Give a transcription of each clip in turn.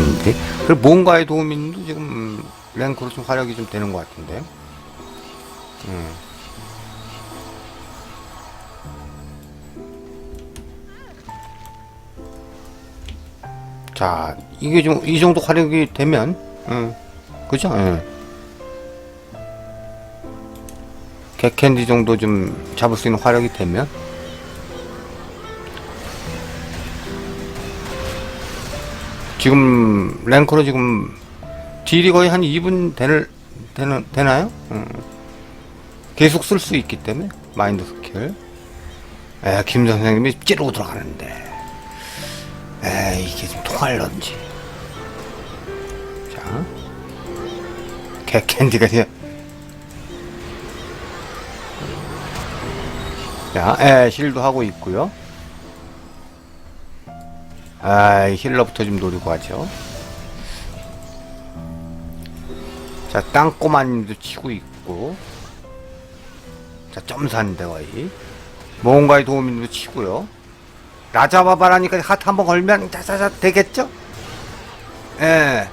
캔디. 그리고 뭔가의 도우미도 지금 랭크로 좀 활약이 좀 되는 것 같은데. 음. 자, 이게 좀, 이 정도 활약이 되면, 음, 그죠? 예. 개캔디 정도 좀 잡을 수 있는 활약이 되면, 지금 랭크로 지금 딜이 거의 한 2분 되는, 되는, 되나요? 음. 계속 쓸 수 있기 때문에 마인드 스킬 에, 김 선생님이 찌르고 들어가는데 에 이게 좀 통할런지 자 개캔디가 그냥 자, 에, 힐도 하고 있고요. 아, 힐러부터 좀 노리고 하죠. 자, 땅꼬마님도 치고 있고. 자, 점사인데 거의. 뭔가의 도우미도 치고요. 라자바바라니까 하트 한번 걸면 자자자 되겠죠? 예.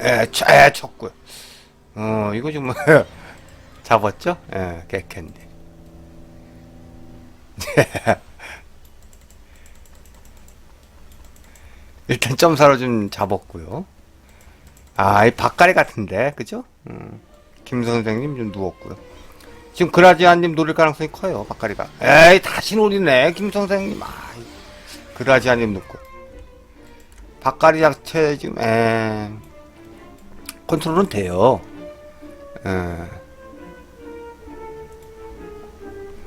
예, 쳐, 예, 쳤고요. 어, 이거 좀 잡았죠? 예, 개캔디. 일단 점사로 좀 잡았고요. 아, 이 박가리 같은데, 그죠? 음, 김 선생님 좀 누웠고요. 지금 그라지아님 노릴 가능성이 커요, 박가리가. 에이, 다시 노리네, 김 선생님. 아, 그라지아님 눕고. 박가리 자체 지금, 에 컨트롤은 돼요. 에.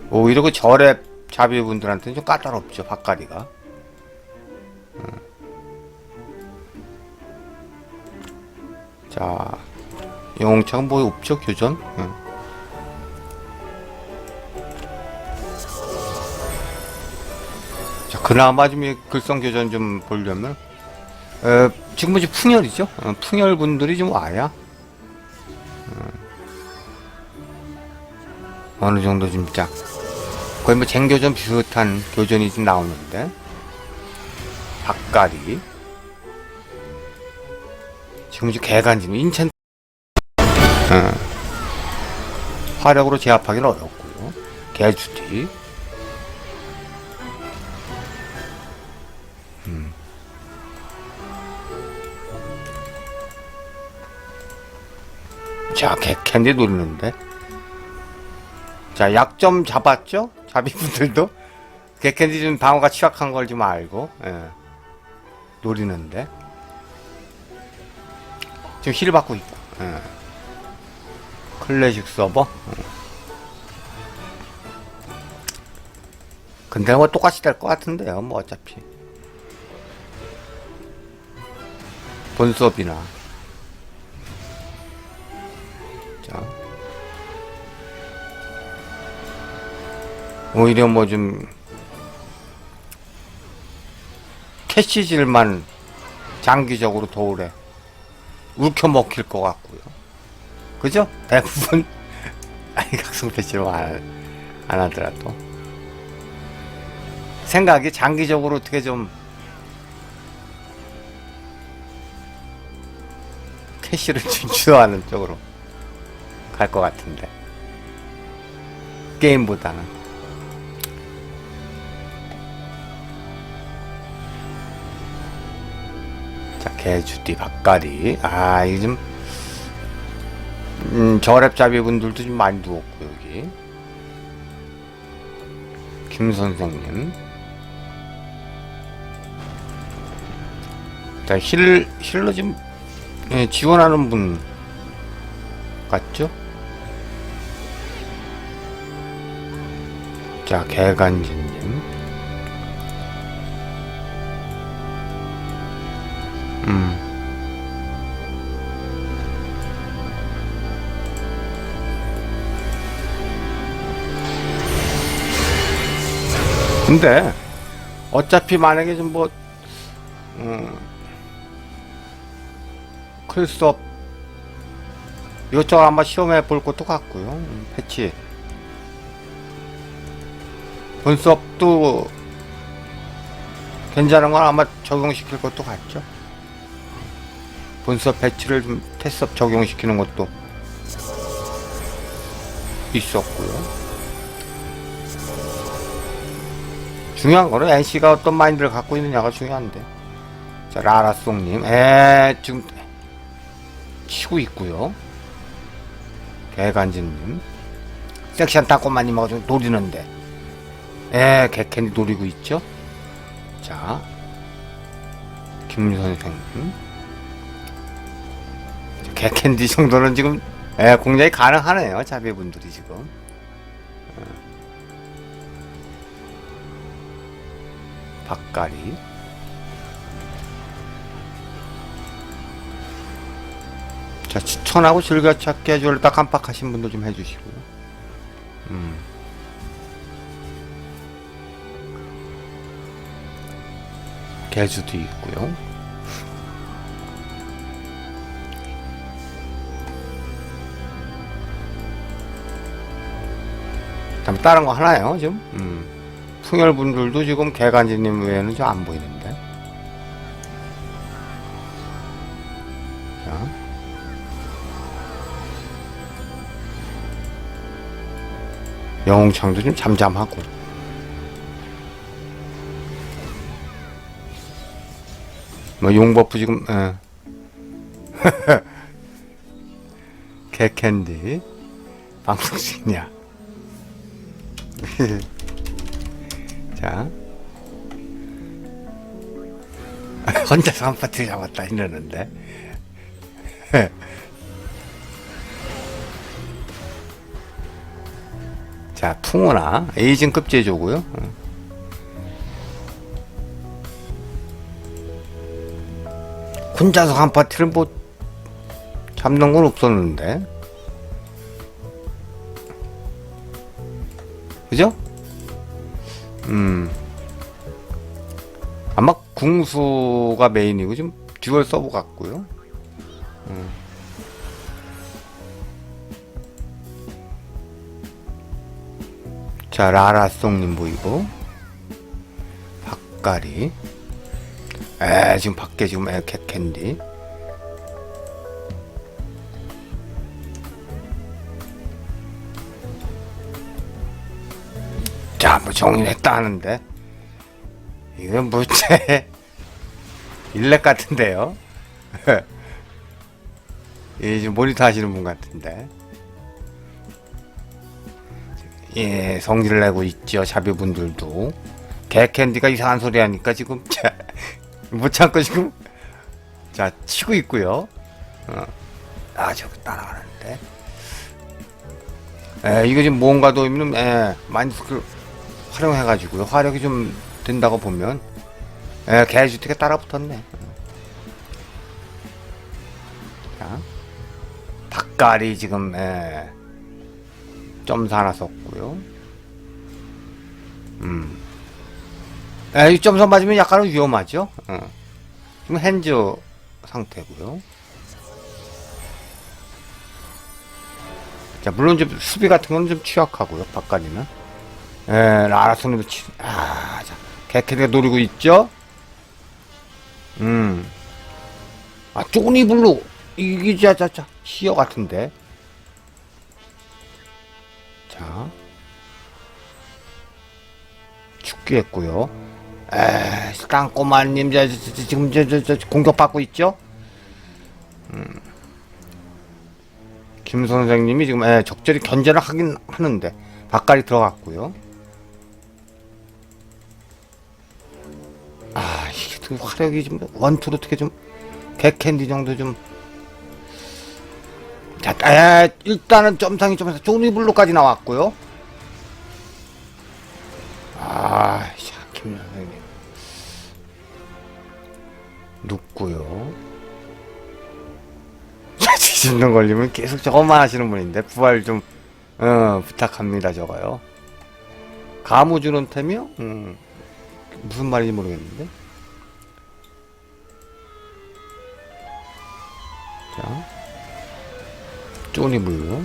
오히려 그 절에 자비분들한테는 좀 까다롭죠, 박가리가. 자, 뭐 없죠, 교전? 응. 자, 그나마 좀이 글성 교전 좀 보려면, 에, 지금 이제 풍열이죠? 어, 풍열 분들이 좀 와야, 어, 어느 정도 진짜, 거의 뭐 쟁교전 비슷한 교전이 좀 나오는데, 박가리, 지금 이제 개간지는 인천 어. 화력으로 제압하기는 어렵고요. 개주티 음. 자, 개캔디 누르는데. 자, 약점 잡았죠? 자비분들도. 개캔디 좀 방어가 취약한 걸 좀 알고, 예. 노리는데. 지금 힐 받고 있고. 예. 클래식 서버. 어. 근데 뭐 똑같이 될 것 같은데요. 뭐 어차피. 본 수업이나. 자. 오히려 뭐 좀 캐시질만 장기적으로 도울에 울켜 먹힐 것 같고요. 그죠? 대부분 아니 각성 패치로 안, 안 하더라도 생각이 장기적으로 어떻게 좀 캐시를 준수하는 쪽으로 갈 것 같은데 게임보다는 개주띠 박가리 아좀 음, 저랩잡이 분들도 좀 많이 누웠고 여기. 김 선생님. 자 힐, 힐러 지금 예, 지원하는 분 같죠? 자 개간지님 음 근데 어차피 만약에 좀뭐 음, 클수업 이것저것 한번 시험해 볼 것도 같고요 음, 패치 본 수업도 괜찮은 건 아마 적용시킬 것도 같죠. 본서 배치를 좀 테스업 적용시키는 것도 있었고요. 중요한 거는 NC가 어떤 마인드를 갖고 있느냐가 중요한데. 자, 라라송님, 에, 지금, 치고 있고요 개간지님. 섹시한 따꼬마님하고 좀 노리는데. 에, 개캔디 노리고 있죠? 자, 김 선생님. 개캔디 정도는 지금, 에, 공략이 가능하네요. 자비분들이 지금. 박가리 자 추천하고 즐겨찾기 해줄다 깜빡하신 분들 좀 해주시고요 음. 개주도 있고요 다음에 다른 거 하나요 지금 음. 풍열분들도 지금 개간지님 외에는 좀 안 보이는데. 자. 영웅창도 좀 잠잠하고. 뭐 용버프 지금 예. 개캔디 방송 중이야. 자. 혼자서 한 파트 잡았다 이러는데. 자, 풍우나 에이징급 제조고요. 어. 혼자서 한 파티를 뭐 잡는 건 없었는데. 그죠? 음. 아마 궁수가 메인이고 좀 듀얼 서브 같고요. 음. 자 라라송님 보이고 박가리 에 지금 밖에 지금 에 캣캔디 자, 뭐 정리를 했다 하는데 이건 뭐제 일렉 같은데요. 이 지금 모니터 하시는 분 같은데. 예, 성질을 내고 있죠. 자비분들도. 개캔디가 이상한 소리 하니까 지금 자, 못 참고 지금 자 치고 있고요. 어. 아, 저거 따라가는데. 에, 이거 지금 뭔가도 있는 에, 많이 그 활용해가지고요. 화력이 좀 된다고 보면 에, 개주택에 따라붙었네. 자, 닭가리 지금 에, 점사 하나 썼고요. 음. 에, 이 점사 맞으면 약간은 위험하죠. 어. 지금 핸즈 상태고요. 자, 물론 좀 수비 같은 건 좀 취약하고요. 박가리는. 예, 라라손으로 치, 아, 자, 개캐가 노리고 있죠? 음. 아, 쪼니 블루. 이게, 자, 자, 자, 시어 같은데. 자. 죽겠고요. 에, 땅꼬마님, 저, 저, 저, 지금, 저, 저, 저, 공격받고 있죠? 음. 김 선생님이 지금, 에, 적절히 견제를 하긴 하는데, 바깥이 들어갔고요. 아, 좀 화력이 좀, 원투로 어떻게 좀, 개캔디 정도 좀. 자, 에, 일단은 점상이 좀, 조니블루까지 나왔고요. 아, 샤, 김 선생님. 눕고요. 지진동 걸리면 계속 저것만 하시는 분인데, 부활 좀, 어, 부탁합니다, 저거요. 가무 주는 템이요? 음. 무슨 말인지 모르겠는데. 자. 쪼니 물로.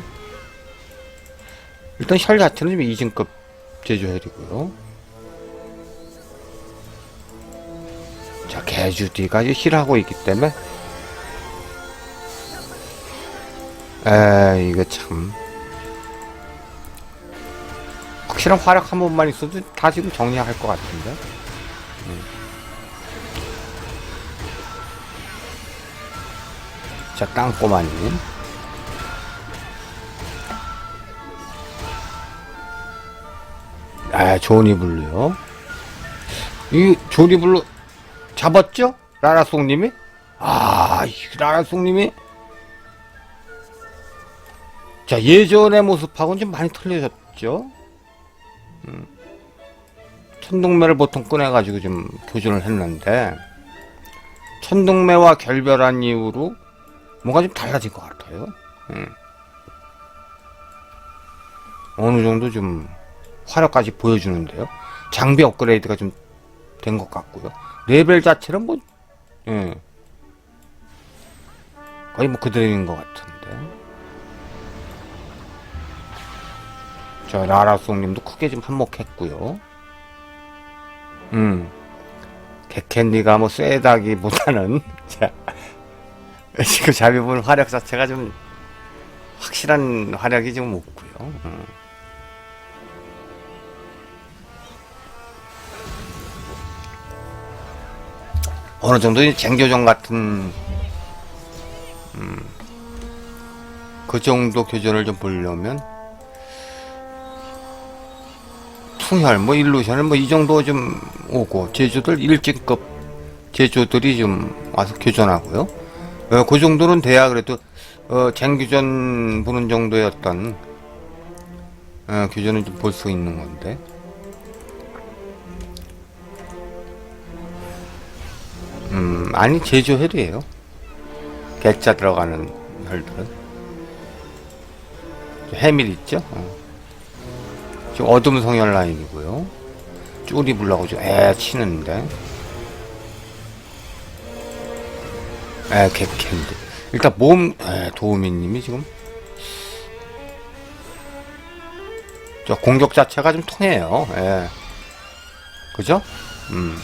일단 샬 자체는 좀 이진급 제조헬이고요. 자, 개주디가 실하고 있기 때문에. 에, 이거 참. 확실한 화력 한 번만 있어도 다 지금 정리할 것 같은데. 음. 자, 땅꼬마님. 아, 조니 블루요. 이 조니 블루 잡았죠? 라라송님이? 아, 이 라라송님이? 자, 예전의 모습하고는 좀 많이 틀려졌죠? 음. 천둥매를 보통 꺼내가지고 좀 교전을 했는데, 천둥매와 결별한 이후로 뭔가 좀 달라진 것 같아요. 음. 어느 정도 좀 화력까지 보여주는데요. 장비 업그레이드가 좀 된 것 같고요. 레벨 자체는 뭐, 예. 거의 뭐 그대로인 것 같은데. 저 라라송님도 크게 좀 한몫했고요. 음. 개캔디가 뭐 쎄다기보다는 자, 지금 자비분 화력 자체가 좀 확실한 화력이 좀 없고요. 음. 어느 정도 이 쟁교정 같은 음, 그 정도 교전을 좀 보려면 풍혈 뭐 일루션을 뭐이 정도 좀 오고 제주들 일진급 제주들이 좀 와서 교전하고요. 어, 그 정도는 돼야 그래도 어, 쟁교전 보는 어떤 어, 교전을 좀 볼 수 있는 건데. 음, 아니 제주 혈이에요. 객자 들어가는 혈들은 해밀 있죠. 어. 지금 어둠 성혈 라인이고요. 쪼리 불라고 지금 애 치는데. 에 객캔드. 일단 몸 에, 도우미님이 지금 저 공격 자체가 좀 통해요. 예. 그죠? 음.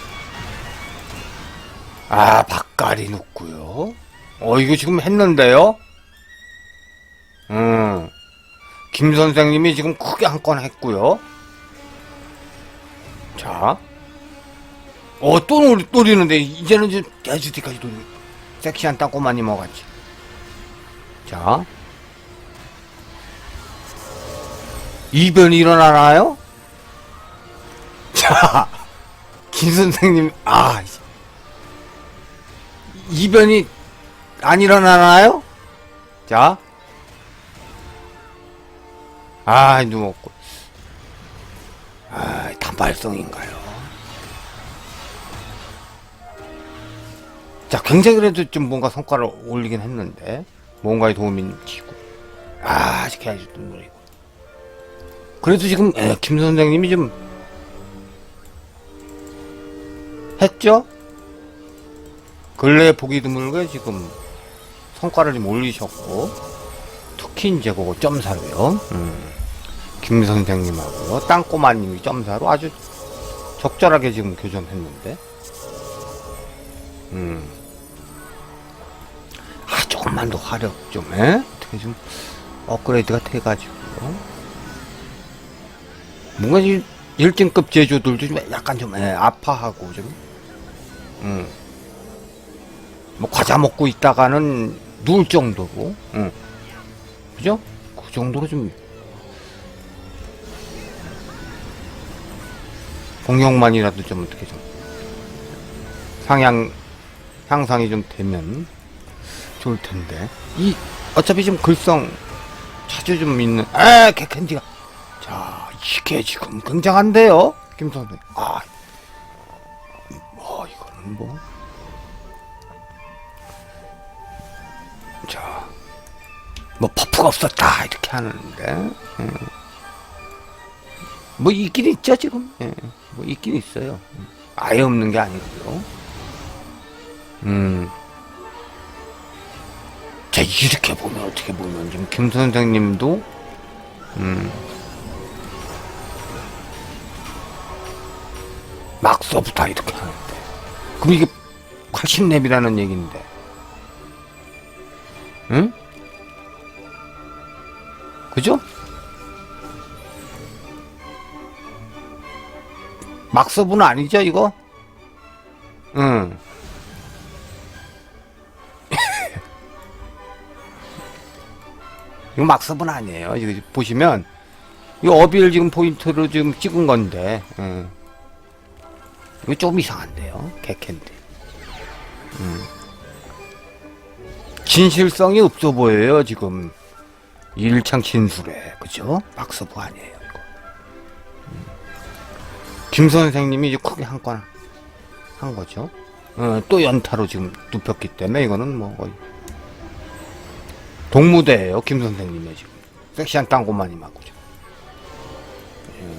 아, 박가리 눕고요. 어, 이거 지금 했는데요? 음. 김 선생님이 지금 크게 한 건 했고요. 자. 어, 또 노리, 노리는데, 이제는 이제 대주디까지 노리. 섹시한 땅꼬마님 먹었지. 자. 이변이 일어나나요? 자. 김 선생님, 아, 씨. 이변이 안 일어나나요? 자. 아, 누웠고. 아, 단발성인가요? 자, 굉장히 그래도 좀 뭔가 성과를 올리긴 했는데, 뭔가에 도움이 되고. 아, 아직 해야지 또 노리고. 그래도 지금, 에, 김 선생님이 좀, 했죠? 근래 보기 드물게 지금 성과를 좀 올리셨고 특히 이제 그거 점사로요. 음. 김 선생님하고요. 땅꼬마님이 점사로 아주 적절하게 지금 교전했는데. 음. 아 조금만 더 화력 좀 해. 어떻게 좀 업그레이드가 돼가지고 뭔가 이 일진급 제조들도 좀 약간 좀 예, 아파하고 좀. 음. 뭐 과자 먹고 있다가는 누울 정도고, 응. 그죠? 그 정도로 좀 공격만이라도 좀 어떻게 좀 상향 향상이 좀 되면 좋을 텐데 이 어차피 좀 글성 자주 좀 있는 에 개캔디가 자 이게 지금 굉장한데요 김 선생 아뭐 이거는 뭐 자, 뭐 버프가 없었다 이렇게 하는데, 예. 뭐 있긴 있죠 지금, 예. 뭐 있긴 있어요. 아예 없는 게 아니고요. 음, 자 이렇게 보면 어떻게 보면 지금 김 선생님도, 음, 막서부터 이렇게 하는데, 그럼 이게 80렙이라는 얘기인데. 응? 그죠? 막서브는 아니죠, 이거? 응. 이거 막서브는 아니에요. 이거 보시면, 이 어비를 지금 포인트로 지금 찍은 건데, 응. 이거 좀 이상한데요, 개캔데. 음. 진실성이 없어 보여요, 지금. 일창 진술에, 그죠? 막서브 아니에요, 이거. 음. 김 선생님이 이제 크게 한 건, 한 거죠. 어, 또 연타로 지금 눕혔기 때문에 이거는 뭐 거의 동무대예요, 김 선생님의 지금. 섹시한 땅고마님하고 지금.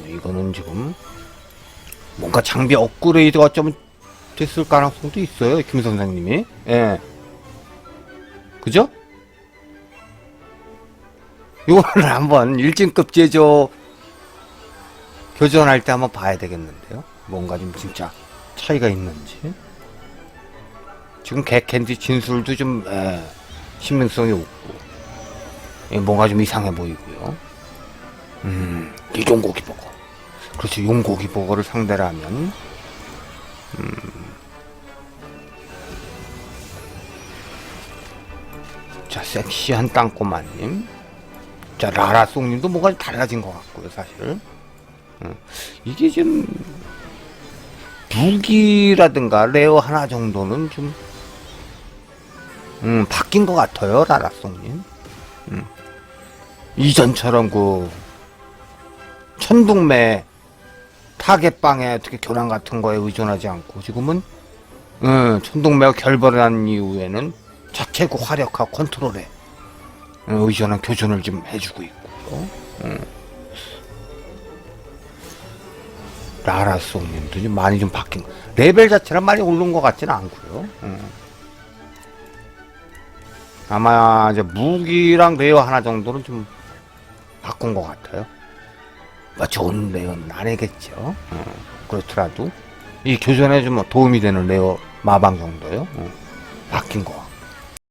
예, 이거는 지금 뭔가 장비 업그레이드가 어쩌면 됐을 가능성도 있어요, 김 선생님이. 예. 그죠? 이거를 한번 일진급 제조 교전할 때 한번 봐야 되겠는데요. 뭔가 좀 진짜 차이가 있는지. 지금 개 캔디 진술도 좀 예, 신빙성이 없고 예, 뭔가 좀 이상해 보이고요. 음, 이 용고기 버거. 그렇죠, 용고기 버거를 상대로 하면 자, 섹시한 땅꼬마님. 자, 라라송님도 뭐가 달라진 것 같고요, 사실. 음, 이게 좀, 무기라든가 레어 하나 정도는 좀, 음, 바뀐 것 같아요, 라라송님. 음. 이전처럼 그, 천둥매, 타겟방에 어떻게 교란 같은 거에 의존하지 않고, 지금은, 음, 천둥매가 결벌을 한 이후에는 자체 그 화력과 컨트롤에 어, 의존한 교전을 좀 해주고 있고요. 음. 라라송님도 좀 많이 좀 바뀐 거. 레벨 자체는 많이 오른 것 같지는 않고요. 음. 아마 이제 무기랑 레어 하나 정도는 좀 바꾼 것 같아요. 뭐 좋은 레어는 아니겠죠. 어, 그렇더라도 이 교전에 좀 도움이 되는 레어 마방 정도요. 어, 바뀐 것 같고.